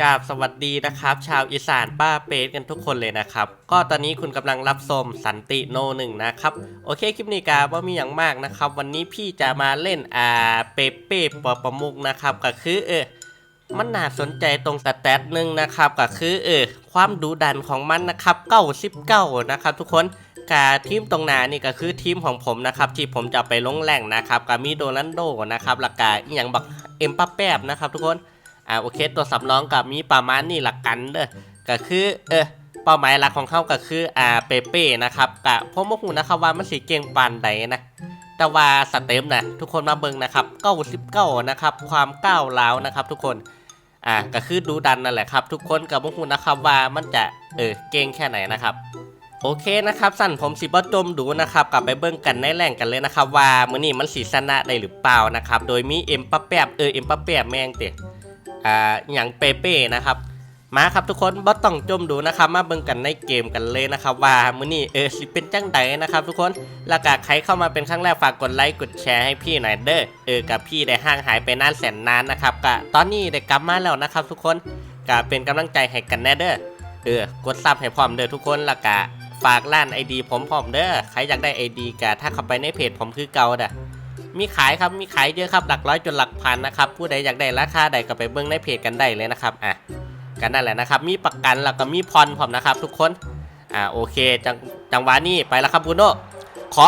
กราบสวัสดีนะครับ ชาวอีสานป้าเปสกันทุกคนเลยนะครับ ก็ตอนนี้คุณกำลังรับชมสันติโนหนึ่งนะครับ โอเคคลิปนี้กาว่ามีอย่างมากนะครับ วันนี้พี่จะมาเล่นอ่าเปเป้ปอประมุกนะครับก็คือเออมันน่าสนใจตรงสแตทหนึ่งนะครับก็คือเออความดุดันของมันนะครับเก้าสิบเก้านะครับ ทุกคนกาทีมตรงหน้านี่ก็คือทีมของผมนะครับที่ผมจะไปลงแหล่งนะครับกับมีโดนันโดนะครับแล้วก็อหย่างบักเอ็มป้าแป๊บนะครับ ทุกคน อ่าโอเคตัวสำรองกับมีประมาณนี่หลักกันเด้อก็คือเออเป้าหมายหลักของเขาก็คืออ่าเปเป้นะครับกะผมบ่ฮู้นะครับว่ามันสิเก่งปานใดนะแต่ว่าสเต็มนะทุกคนมาเบิ่งนะครับ99นะครับความก้าวร้าวนะครับ ทุกคนอ่าก็คือดูดันนั่นแหละครับ ทุกคนกับบ่ฮู้นะครับว่ามันจะเออเก่งแค่ไหนนะครับโอเคนะครับสั่นผมสิบ่จมดูนะครับกลับไปเบิ่งกันในแหล่งกันเลยนะครับ ว่ามื้อนี้มันสิชนะได้หรือเปล่านะครับ โดยมีเอ็มปะแป๊บเออเอ็มปะแป๊บแม่งเตะ อ่าอย่างเปเป้นะครับมาครับทุกคนบ่ต้องจมดูนะครับมาเบิ่งกันในเกมกันเลยนะครับ ว่ามื้อนี้เออสิเป็นจังไดนะครับ ทุกคนแล้วก็ใครเข้ามาเป็นครั้งแรกฝากกดไลค์กดแชร์ให้พี่หน่อยเด้อเออกับพี่ได้ห่างหายไปนานแสนนานนะครับก็ตอนนี้ได้กลับมาแล้วนะครับ ทุกคนก็เป็นกำลังใจให้กันแน่เด้อเออกดซับให้พร้อมเด้อทุกคนแล้วก็ฝากร้านไอดีผมพร้อมเด้อใครอยากได้ไอดีก็ถ้าเข้าไปในเพจผมคือเก่าเด้อ มีขายครับมีขายเยอะครับหลักร้อยจนหลักพันนะครับผู้ใดอยากได้ราคาใดก็ไปเบิ้งในเพจกันได้เลยนะครับอะกันนั่นแหละนะครับมีประกันแล้วก็มีพรผมนะครับ ทุกคนอ่าโอเคจังจังหวะนี้ไปแล้วครับบูโน่ขอ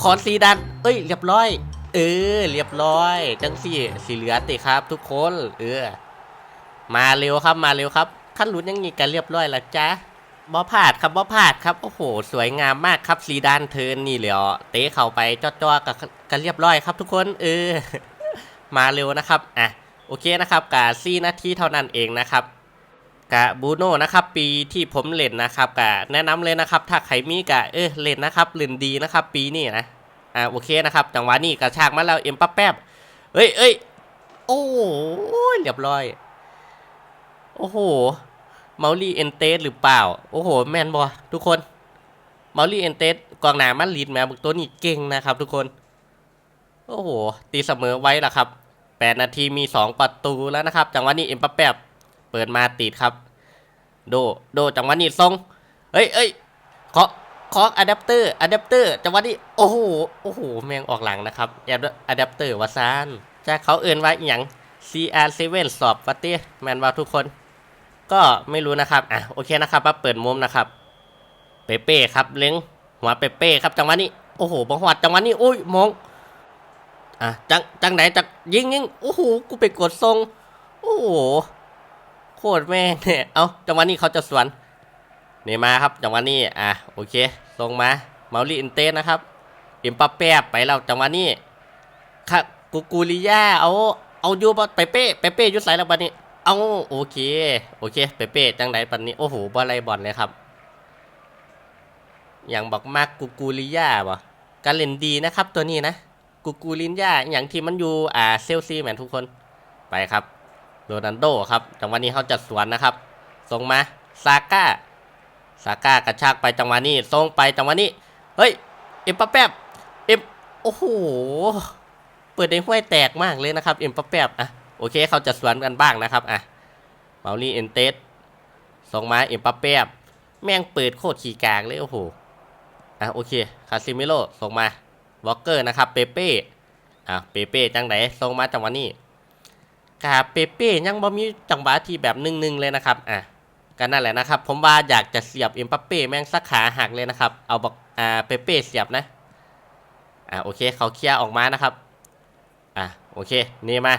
ขอสีดันเอ้ยเรียบร้อย เออเรียบร้อย จังสี่สีเหลือติครับ ทุกคนเออมาเร็วครับมาเร็วครับขั้นลุ้นยังงี้กันเรียบร้อยแล้วจ้า บอพลาดครับบอพลาดครับโอ้โห สวยงามมากครับซีดานเทิร์นนี่เหลียวเตะเข้าไปจ้อๆกับกันเรียบร้อยครับทุกคนเออมาเร็วนะครับอะโอเคนะครับกาซีนาทีเท่านั้นเองนะครับกะบูโน่นะครับปีที่ผมเล่นนะครับกะแนะนำเลยนะครับ ถ้าใครมีกะเออเล่นนะครับเล่นดีนะครับ ปีนี้นะอ่าโอเคนะครับจังหวะนี้กระชากมาแล้วเอ็มปั๊บแป๊บเอ้ยเอ้ยโอ้เรียบร้อย โอ้โห เมาลี่เอนเตสหรือเปล่า โอ้โห แมนบอทุกคน เมาลี่เอนเตสกองหนามันลีดแมวตัวนี้เก่งนะครับทุกคน โอ้โห ตีเสมอไว้ละครับ 8 นาทีมี 2 ประตูแล้วนะครับ จังหวะนี้เอ็มปัปแปบเปิดมาติดครับ โด โด จังหวะนี้ทรงเฮ้ยเอ้ยขอขออะแดปเตอร์อะแดปเตอร์จังหวะนี้ โอ้โห โอ้โห แมงออกหลังนะครับแอะแดปเตอร์วาซานจากเขาเอื่นว่าอย่าง CR7 สอบวัตเต้แมนว่าทุกคน ก็ไม่รู้นะครับ อะโอเคนะครับมาเปิดมุมนะครับ เปเป้ครับเล้งหัวเปเป้ครับจังหวะนี้โอ้โหบังหวัดจังหวะนี้อุ้ยมอง อะจังจังไหนจังยิงยิงโอ้โหกูไปกดทรง โอ้โหโคตรแม่งเนี่ยเอาจังหวะนี้เขาจะสวนนี่มาครับจังหวะนี้อะโอเคลงมาเมาลีอินเตสนะครับอิมปัปแปบไปแล้วจังหวะนี้ค่ะกูกูริยาเอาเอายู่บ่เปเป้เปเป้ยุดใส่แล้วบัดนี้ เอาโอเค โอเค เปเป้จังไดปันนี้ โอ้โหบอลไรบอลเลยครับ อย่างบอกมากกูกูลิยาบ่การเล่นดีนะครับตัวนี้นะกูกูลินยาอย่างที่มันอยู่อ่าเซลซีแมนทุกคนไปครับโรนันโดครับจังหวะนี้เขาจัดสวนนะครับส่งมาซาก้าซาก้ากระชากไปจังหวะนี้ส่งไปจังหวะนี้เฮ้ยเอ็มปะแป๊บเอ็มโอ้โหเปิดในห้วยแตกมากเลยนะครับเอ็มปะแป๊บอะ อเคเขาจะสวนกันบ้างนะครับอะเมาลี่เอนเตสส่งมาเอ็มปัปเป้แม่งเปิดโคตรขี่กากเลยโอ้โหอะโอเคคาซิมิโลส่งมาวอลเกอร์นะครับเปเป้อะเปเป้จังไหนส่งมาจังหวะนี้กาเปเป้ยังบ่มีจังหวะที่แบบหนึ่งๆเลยนะครับอะก็นั่นแหละนะครับ ผมว่าอยากจะเสียบเอ็มปัปเป้แม่งสักขาหักเลยนะครับ เอาบอกอ่าเปเป้เสียบนะอะโอเคเขาเคลียร์ออกมานะครับอะโอเคนี่มา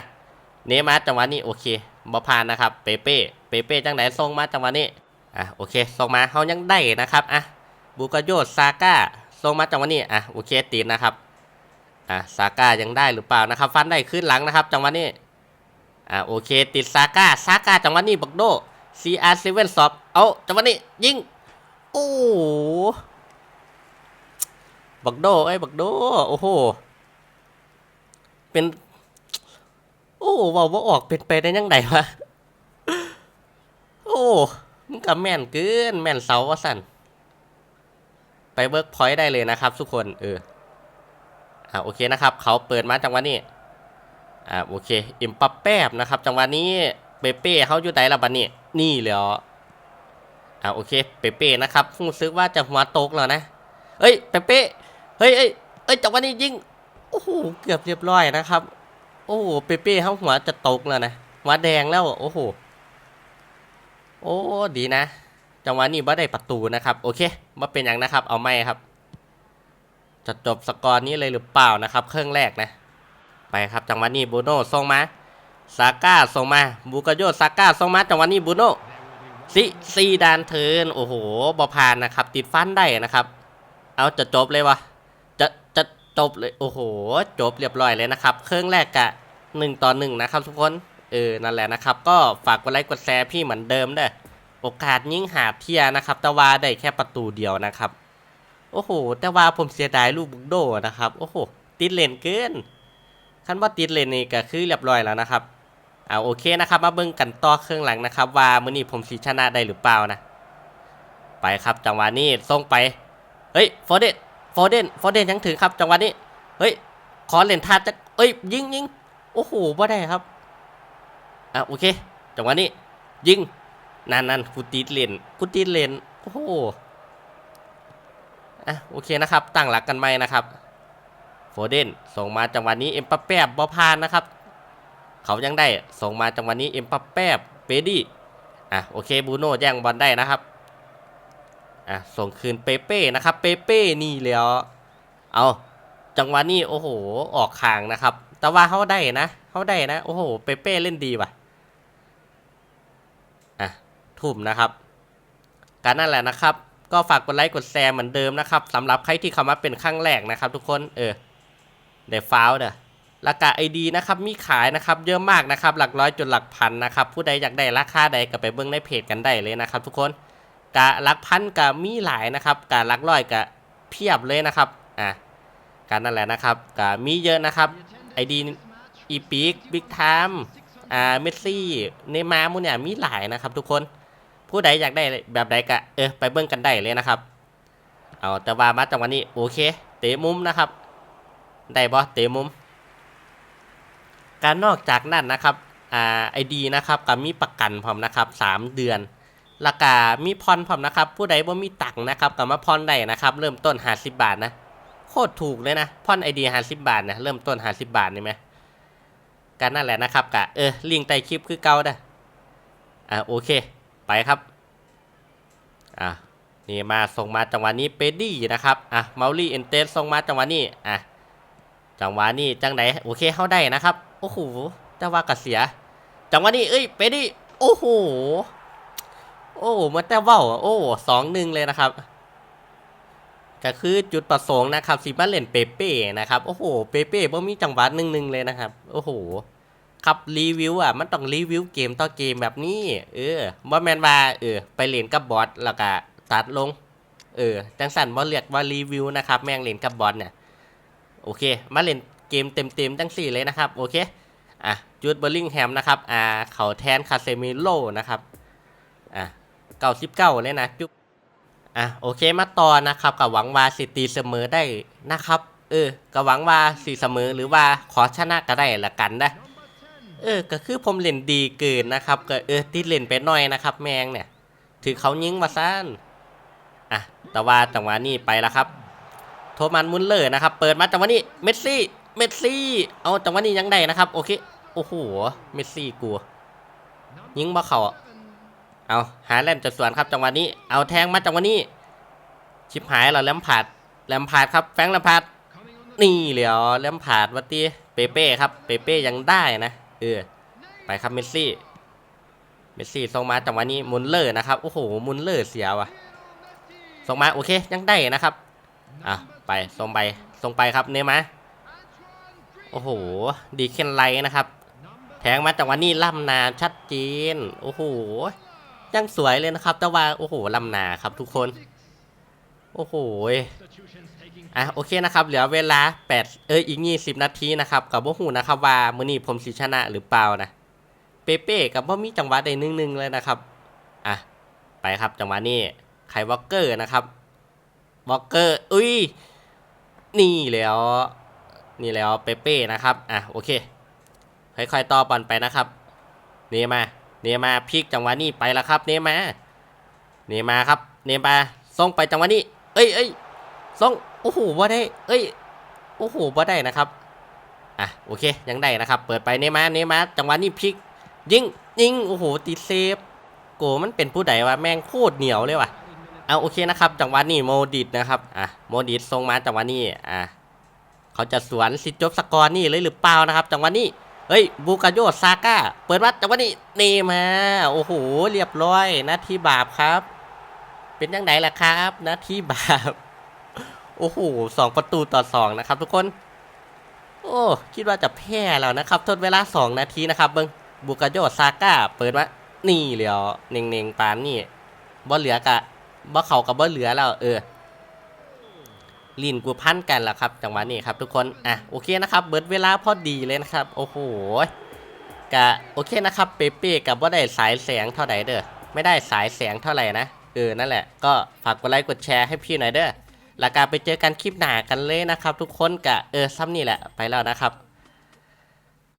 เนมาจังหวะนี้โอเคบอพานนะครับ เปเป้เปเป้จังไหนส่งมาจังหวะนี้อะโอเคส่งมาเขายังได้นะครับอะบูกาโยซาก้าส่งมาจังหวะนี้อะโอเคตีนนะครับอะซาก้ายังได้หรือเปล่านะครับ ฟันได้ขึ้นหลังนะครับ จังหวะนี้อะโอเค ติดซาก้าซาก้าจังหวะนี้บักโด CR7 สอบเอาจังหวะนี้ยิงโอ้บักโดเอ้ยบักโดโอ้โหเป็น อ้ว่าว่าออกเป็นไปได้ยังไงวะ โอ้มันกับแม่นเกินแม่นเสาว่าสั่น ไปเบิร์กพอยต์ได้เลยนะครับ ทุกคนเอออ่าโอเคนะครับ เขาเปิดมาจังหวะนี้อ่าโอเคอิมปัปแป๊บนะครับ จังหวะนี้เปเป้เขาอยู่ไหนล่ะบัดนี้นี่แหล้วอ่าโอเค เปเป้นะครับรู้สึกว่าจะหัวโตกแล้วนะเอ้ยเปเป้เฮ้ยเอ้ยเอ้ยจังหวะนี้ยิงโอ้โหเกือบเรียบร้อยนะครับ โอ้โหเปเป้เขาหัวจะตกแล้วนะหัวแดงแล้วโอ้โหโอ้ดีนะจังหวะนี้บ่ได้ประตูนะครับโอเคมาเป็นอย่างนะครับ เอาไม่ครับ จะจบสกอร์นี้เลยหรือเปล่านะครับ เครื่องแรกนะ ไปครับจังหวะนี้บูโน่ส่งมาซาก้าส่งมาบูกาโยซาก้าส่งมาจังหวะนี้บูโน่ซิซีดานเทินโอ้โหบอพานนะครับ ติดฟันได้นะครับ เอาจะจบเลยวะ จบเลยโอ้โห จบเรียบร้อยเลยนะครับ เครื่องแรกกะหนึ่งต่อหนึ่งนะครับทุกคนเออนั่นแหละนะครับ ก็ฝากกดไลค์กดแชร์พี่เหมือนเดิมเด้อโอกาสยิ่งหาเทียนะครับแต่ว่าได้แค่ประตูเดียวนะครับ โอ้โห แต่ว่าผมเสียดายลูกบุกโดนะครับ โอ้โห ติดเลนเกินคันว่าติดเลนนี่ก็คือเรียบร้อยแล้วนะครับอ่าโอเคนะครับ มาเบิ่งกันต่อเครื่องหลังนะครับ ว่ามื้อนี้ผมสีชนะได้หรือเปล่านะ ไปครับจังหวะนี้ส่งไป เฮ้ยฟอร์เด ฟอร์เดนฟอร์เดนยังถือครับจังหวะนี้ เฮ้ย ขอเล่นทัดจะเอ้ย ยิงยิงโอ้โหบ่ได้ครับ อะโอเค จังหวะนี้ ยิง นั่นนั่นกูตีดเลนกูตีดเลนโอ้โห อะโอเคนะครับ ตั้งหลักกันไหมนะครับ โฟเดนส่งมาจังหวะนี้เอ็มปัปแปบบอพานนะครับ เขายังได้ ส่งมาจังหวะนี้เอ็มปัปแปบเปดี้ อะโอเคบูโน่แย่งบอลได้นะครับ อะส่งคืนเปเป้นะครับ เปเป้นี่แล้ว เอาจังหวะนี้โอ้โหออกคางนะครับ แต่ว่าเขาได้นะเขาได้นะโอ้โหเปเป้เล่นดีว่ะอะทุ่มนะครับการนั่นแหละนะครับ ก็ฝากกดไลค์กดแชร์เหมือนเดิมนะครับสำหรับใครที่เข้ามาเป็นครั้งแรกนะครับ ทุกคนเออเดฟ้าวเด้อราคาไอดีนะครับมีขายนะครับเยอะมากนะครับหลักร้อยจนหลักพันนะครับผู้ใดอยากได้ราคาใดก็ไปเบิ่งในเพจกันได้เลยนะครับ ทุกคน กะลักพันกะมีหลายนะครับกะลักร้อยกะเพียบเลยนะครับอะการนั่นแหละนะครับกะมีเยอะนะครับไอดีอีพิกบิ๊กไทม์อ่าเมสซี่เนมาร์มูเนี่ยมีหลายนะครับ ทุกคนผู้ใดอยากได้แบบใดกะเออไปเบิ่งกันได้เลยนะครับเอาแต่ว่ามาจังวะนี้โอเค เตะมุมนะครับ ได้บอเตะมุม การนอกจากนั้นนะครับอ่าไอดีนะครับกับมีประกันพร้อมนะครับสามเดือน ราคามีพรพร้อมนะครับ ผู้ใดบ่มีตังนะครับก็มาพรได้นะครับ เริ่มต้น 50 บาทนะ โคตรถูกเลยนะพรไอเดีย50บาทนะเริ่มต้น 50 บาทนี่ไหมการนั่นแหละนะครับกะเออลิงก์ใต้คลิปคือเก่าด้อ่าโอเค ไปครับอะนี่มาส่งมาจังหวะนี้เปดี้นะครับอะเมาลี่เอนเตสส่งมาจังหวะนี้อะจังหวะนี้จังไหนโอเคเข้าได้นะครับโอ้โหแต่ว่ากระเสีย จังหวะนี้เอ้ยเปดี้โอ้โห โอ้มันแต่เว่าโอ้สองหนึ่งเลยนะครับ ก็คือจุดประสงค์นะครับสิมาเล่นเปเป้นะครับโอ้โหเปเป้บ่มีจังหวะหนึ่งหนึ่งเลยนะครับ โอ้โหครับรีวิวอะมันต้องรีวิวเกมต่อเกมแบบนี้ เออบ่แมนว่าเออ ไปเล่นกับบอทแล้วก็ตัดลง เออจังสันบ่เรียกว่ารีวิวนะครับ แม่งเล่นกับบอทเนี่ยโอเค มาเล่นเกมเต็มๆจังสี่เลยนะครับ โอเคอะจูดเบอร์ลิงแฮมนะครับอ่าเขาแทนคาเซมิโลนะครับอะ เก้าสิบเก้าเลยนะจุ๊บอะโอเคมาต่อนะครับกับหวังว่าสิตีเสมอได้นะครับ เออก็หวังว่าสีเสมอหรือว่าขอชนะก็ได้ละกันนะเออ ก็คือผมเล่นดีเกินนะครับก็เออติดเล่นไปหน่อยนะครับ แมงเนี่ย ถือเขายิงมาสั้นอะแต่ว่าจังหวะนี้ไปแล้วครับ โทมันมุนเลอร์นะครับ เปิดมาจังหวะนี้เมสซี่เมสซี่เอาจังหวะนี้ยังได้นะครับ โอเคโอ้โหเมสซี่กลัวยิงบ่เขาอะ เอาหาแลนด์จะสวนครับจังหวะนี้ เอาแทงมาจังหวะนี้ ชิบหายเราแลมผาดแลมผาดครับ แฟงแลมผาดนี่เหลียวแลมผาดวัตตีเปเป้ครับ เปเป้ยังได้นะเออไปครับเมสซี่ เมสซี่ส่งมาจังหวะนี้มุนเลอร์นะครับ โอ้โห มุนเลอร์เสียว่ะส่งมาโอเคยังได้นะครับ อะไปส่งไปส่งไปครับเนมาโอ้โห ดีเคนไลนะครับ แทงมาจังหวะนี้ล่ำนาชัดเจน โอ้โห ยังสวยเลยนะครับ แต่ว่าโอ้โหลำนาครับทุกคน โอ้โหอะโอเคนะครับ เหลือเวลา 8 เอออีก20นาทีนะครับกับบ่หูนะครับว่ามือนี้ผมสิชนะหรือเปล่านะเปเป้กับบ่มีจังหวะใดหนึ่งๆเลยนะครับอะไปครับจังหวะนี้ไควอลเกอร์นะครับวอลเกอร์อุ้ยนี่แล้ว นี่แล้วเปเป้นะครับอะโอเคค่อยๆต่อบอลไปนะครับ นี่มา เนมาพลิกจังหวะนี้ไปแล้วครับ เนมา เนมาครับ เนมาส่งไปจังหวะนี้ เอ้ยเอ้ยส่งโอ้โหว่าได้ เอ้ยโอ้โหว่าได้นะครับอะโอเคยังได้นะครับ เปิดไปเนมาเนมาจังหวะนี้พลิก ยิงยิงโอ้โหตีเซฟโกมันเป็นผู้ใดวะแม่งโคตรเหนียวเลยว่ะเอาโอเคนะครับ จังหวะนี้โมดิดนะครับอะโมดิดส่งมาจังหวะนี้อะเขาจะสวนสิจบสกอร์นี่เลยหรือเปล่านะครับ จังหวะนี้ เฮ้ยบูกาโยซาก้า เปิดวัดจังหวะนี้นี่มา โอ้โห เรียบร้อยนาทีบาปครับ เป็นยังไงล่ะครับนาทีบาป โอ้โหสองประตูต่อสองนะครับ ทุกคน โอ้คิดว่าจะแพ้แล้วนะครับ ทดเวลาสองนาทีนะครับเบิงบูกาโยซาก้า เปิดว่านี่เหลียวเน่งเน่งๆปานนี่บ่เหลือกะบ่เขากับบ่เหลือแล้ว เออ ลินกูพันกันแล้วครับจังหวะนี้ครับทุกคน อะโอเคนะครับ เบิดเวลาพอดีเลยนะครับ โอ้โหกะโอเคนะครับเปเป้กับว่าได้สายแสงเท่าไหร่เด้อไม่ได้สายแสงเท่าไหร่นะเออนั่นแหละก็ฝากกดไลค์กดแชร์ให้พี่หน่อยเด้อแล้วการไปเจอกันคลิปหนากันเลยนะครับ ทุกคนกะเออซ้ำนี่แหละไปแล้วนะครับ